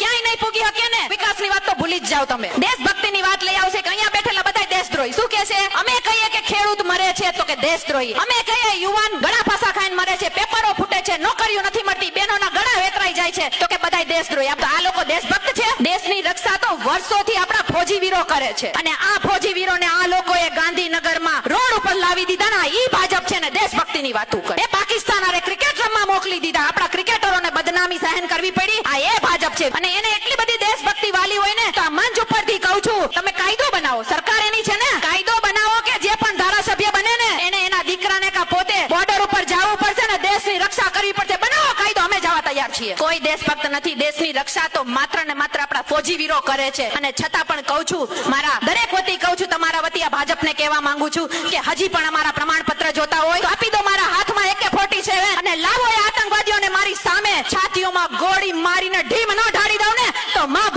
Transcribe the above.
ક્યાંય નહીં પૂગી શકે ને? વિકાસની વાત તો ભૂલી જ જાઓ તમે. દેશભક્તિની વાત લઈ આવશે કે અહીંયા બેઠેલા બધા દેશદ્રોહી. શું કે છે? અમે કહીએ કે ખેડૂત મરે છે તો કે દેશદ્રોહી. અમે કહીએ યુવાન ગળા ફાંસા ખાઈને મરે છે પેપરો ફૂટે છે નોકરીઓ નથી મળતી બહેનોના ગળા વેતરાઈ જાય છે તો કે બધા દેશદ્રોહી. આમ તો આ લોકો દેશભક્ત છે. દેશની રક્ષા તો વર્ષોથી આપણા ફોજી વીરો કરે છે. અને આ ફૌજી વીરોને આ લોકોએ ગાંધીનગરમાં રોડ ઉપર લાવી દીધા ને ઈ ભાજપ છે ને દેશભક્તિની વાતો કરે એ પાકિસ્તાન ક્રિકેટ રમવા મોકલી દીધા. આપણા ક્રિકેટરોને બદનામી સહન કરવી પડી. છે. અને એને એટલી બધી દેશભક્તિ વાલી હોય ને, તો આ મંચ ઉપરથી કહું છું, તમે કાયદો બનાવો. સરકાર એની છે ને, કાયદો બનાવો કે જે પણ ધારાસભ્ય બને ને, એને એના દીકરાને કા પોતે બોર્ડર ઉપર જવું પડશે ને, દેશની રક્ષા કરવી પડશે. બનાવો કાયદો, અમે જવા તૈયાર છીએ. કોઈ દેશભક્ત નથી, દેશની રક્ષા તો માત્ર ને માત્ર આપણા ફોજી વીરો કરે છે. અને છતાં પણ કહું છું, મારા દરેક વતી કહું છું, તમારા વતી આ ભાજપને કહેવા માંગુ છું કે હજી પણ અમારા પ્રમાણપત્ર જોતા હોય મારી સામે છાતીઓમાં ગોળી મારીને ઢીમ ન ઢાળી દઉં ને તો માં